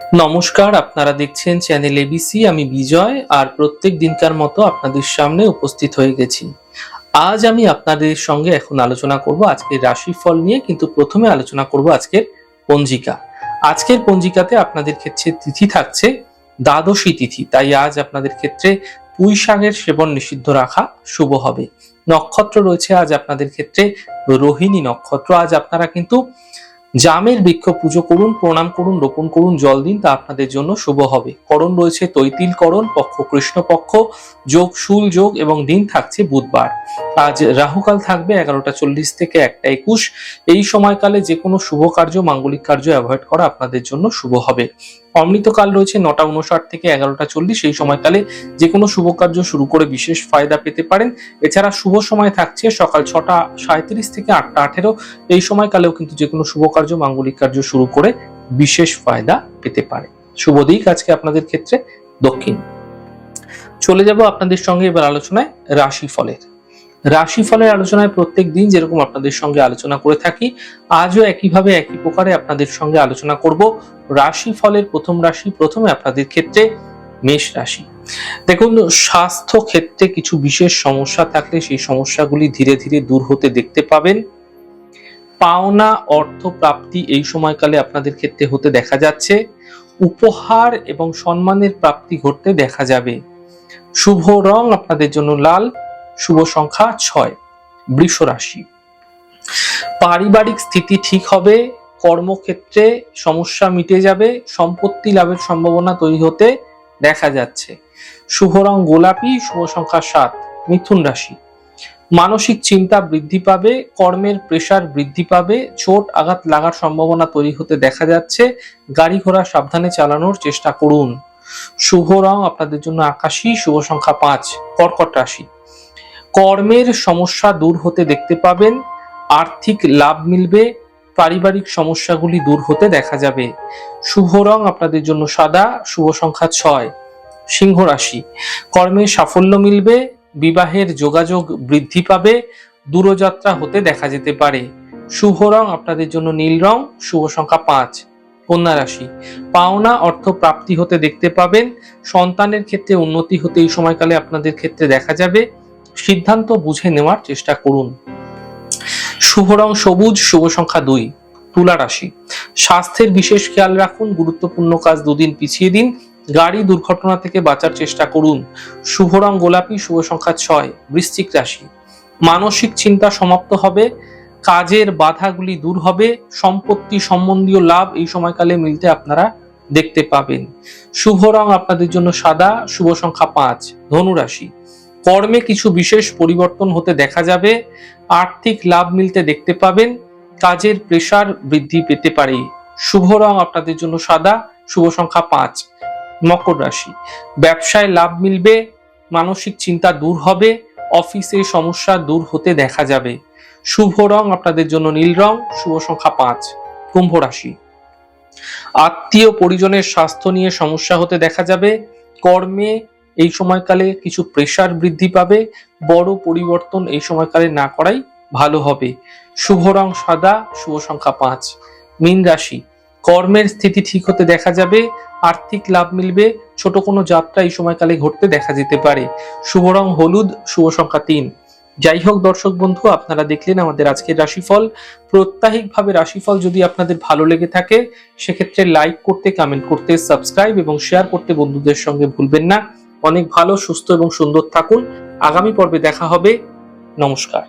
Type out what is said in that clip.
নমস্কার, আপনারা দেখছেন চ্যানেল এবিসি, আমি বিজয়, আর প্রত্যেক দিনকার মতো আপনাদের সামনে উপস্থিত হয়ে গেছি। আজ আমি আপনাদের সঙ্গে এখন আলোচনা করব আজকের রাশিফল নিয়ে, কিন্তু প্রথমে আলোচনা করব আজকের পঞ্জিকা। আজকের পঞ্জিকাতে আপনাদের ক্ষেত্রে তিথি থাকছে দ্বাদশী তিথি, তাই আজ আপনাদের ক্ষেত্রে পুঁই শাকের সেবন নিষিদ্ধ রাখা শুভ হবে। নক্ষত্র রয়েছে আজ আপনাদের ক্ষেত্রে রোহিণী নক্ষত্র, আজ আপনারা কিন্তু জামের বৃক্ষ পুজো করুন, প্রণাম করুন, রোপণ করুন, জল দিন, তা আপনাদের জন্য শুভ হবে। করণ রয়েছে তৈতিল করণ, পক্ষ কৃষ্ণপক্ষ যোগ শুল যোগ এবং দিন থাকছে বুধবার। আজ রাহুকাল থাকবে এগারোটা চল্লিশ থেকে একটা একুশ। এই সময়কালে যে কোনো শুভ কার্য, মাঙ্গলিক কার্য অ্যাভয়েড করা আপনাদের জন্য শুভ হবে। অমৃতকাল রয়েছে নটা উনষাট থেকে এগারোটা চল্লিশ, এই সময়কালে যে কোনো শুভ কার্য শুরু করে বিশেষ ফায়দা পেতে পারেন। এছাড়া শুভ সময় থাকছে সকাল ছটা সাঁত্রিশ থেকে আটটা আঠেরো, এই সময়কালেও কিন্তু যে কোনো শুভ কার্য, মাঙ্গলিক কার্য শুরু করে বিশেষ ফায়দা পেতে পারে। শুভ দিক আজকে আপনাদের ক্ষেত্রে দক্ষিণ। চলে যাব আপনাদের সঙ্গে এবার আলোচনায় রাশি ফলের রাশি ফলের আলোচনায় প্রত্যেক দিন যেরকম আপনাদের সঙ্গে আলোচনা করে থাকি, আজও একইভাবে একই প্রকারে আপনাদের সঙ্গে আলোচনা করব। রাশি ফলের প্রথম রাশি, প্রথমে আপনাদের ক্ষেত্রে মেষ রাশি। দেখুন, স্বাস্থ্য ক্ষেত্রে কিছু বিশেষ সমস্যা থাকলে সেই সমস্যাগুলি ধীরে ধীরে দূর হতে দেখতে পাবেন। পাওনা, অর্থ প্রাপ্তি এই সময়কালে আপনাদের ক্ষেত্রে হতে দেখা যাচ্ছে। উপহার এবং সম্মানের প্রাপ্তি ঘটতে দেখা যাবে। শুভ রং আপনাদের জন্য লাল। শুভ সংখ্যা ছয়, বৃষ রাশি। পারিবারিক স্থিতি ঠিক হবে, কর্মক্ষেত্রে সমস্যা মিটে যাবে, সম্পত্তি লাভের সম্ভাবনা তৈরি হতে দেখা যাচ্ছে। শুভ রং গোলাপি, শুভ সংখ্যা সাত, মিথুন রাশি। মানসিক চিন্তা বৃদ্ধি পাবে, কর্মের প্রেসার বৃদ্ধি পাবে, চোট আঘাত লাগার সম্ভাবনা তৈরি হতে দেখা যাচ্ছে, গাড়ি ঘোড়া সাবধানে চালানোর চেষ্টা করুন। শুভ রং আপনাদের জন্য আকাশী, শুভ সংখ্যা পাঁচ, কর্কট রাশি। কর্মের সমস্যা দূর হতে দেখতে পাবেন, আর্থিক লাভ মিলবে, পারিবারিক সমস্যাগুলি দূর হতে দেখা যাবে। শুভ রং আপনাদের জন্য সাদা, শুভ সংখ্যা ছয়, সিংহ রাশি। কর্মে সাফল্য মিলবে, বিবাহের যোগাযোগ বৃদ্ধি পাবে, দূরযাত্রা হতে দেখা যেতে পারে। শুভ রং আপনাদের জন্য নীল রং, শুভ সংখ্যা পাঁচ, কন্যা রাশি। পাওনা অর্থ প্রাপ্তি হতে দেখতে পাবেন, সন্তানের ক্ষেত্রে উন্নতি হতে এই সময়কালে আপনাদের ক্ষেত্রে দেখা যাবে। সিদ্ধান্ত বুঝে নেওয়ার চেষ্টা করুন। শুভ রং সবুজ, শুভ সংখ্যা দুই, তুলা রাশি। স্বাস্থ্যের বিশেষ খেয়াল রাখুন, গুরুত্বপূর্ণ কাজ দুদিন পিছিয়ে দিন, গাড়ি দুর্ঘটনা থেকে বাঁচার চেষ্টা করুন। শুভ রং গোলাপি, শুভ সংখ্যা ছয়, বৃশ্চিক রাশি। মানসিক চিন্তা সমাপ্ত হবে, কাজের বাধাগুলি দূর হবে, সম্পত্তি সম্বন্ধীয় লাভ এই সময়কালে মিলতে আপনারা দেখতে পাবেন। শুভ রং আপনাদের জন্য সাদা, শুভ সংখ্যা পাঁচ ধনু রাশি কর্মে কিছু বিশেষ পরিবর্তন হতে দেখা যাবে। আর্থিক লাভ মিলতে দেখতে পাবেন। কাজের প্রেসার বৃদ্ধি পেতে পারে। শুভ রং আপনাদের জন্য সাদা, শুভ সংখ্যা পাঁচ, মকর রাশি। ব্যবসায় লাভ মিলবে, মানসিক চিন্তা দূর হবে, অফিসে সমস্যা দূর হতে দেখা যাবে। শুভ রং আপনাদের জন্য নীল রং, শুভ সংখ্যা পাঁচ, কুম্ভ রাশি। আত্মীয় পরিজনের স্বাস্থ্য নিয়ে সমস্যা হতে দেখা যাবে। কর্মে এই সময়কালে কিছু প্রেশার বৃদ্ধি পাবে, বড় পরিবর্তন এই সময়কালে না করাই ভালো হবে। শুভ রং সাদা, শুভ সংখ্যা পাঁচ। মীন রাশি, কর্মের স্থিতি ঠিক হতে দেখা যাবে, আর্থিক লাভ মিলবে, ছোট কোনো যাত্রা এই সময়কালে ঘটতে দেখা যেতে পারে। শুভ রং হলুদ, শুভ সংখ্যা তিন। যাই হোক দর্শক বন্ধু, আপনারা দেখলেন আমাদের আজকের রাশিফল। প্রত্যাহিকভাবে রাশিফল যদি আপনাদের ভালো লেগে থাকে, সেক্ষেত্রে লাইক করতে কমেন্ট করতে সাবস্ক্রাইব এবং শেয়ার করতে বন্ধুদের সঙ্গে ভুলবেন না। অনেক ভালো সুস্থ এবং সুন্দর থাকুন। আগামী পর্বে দেখা হবে। নমস্কার।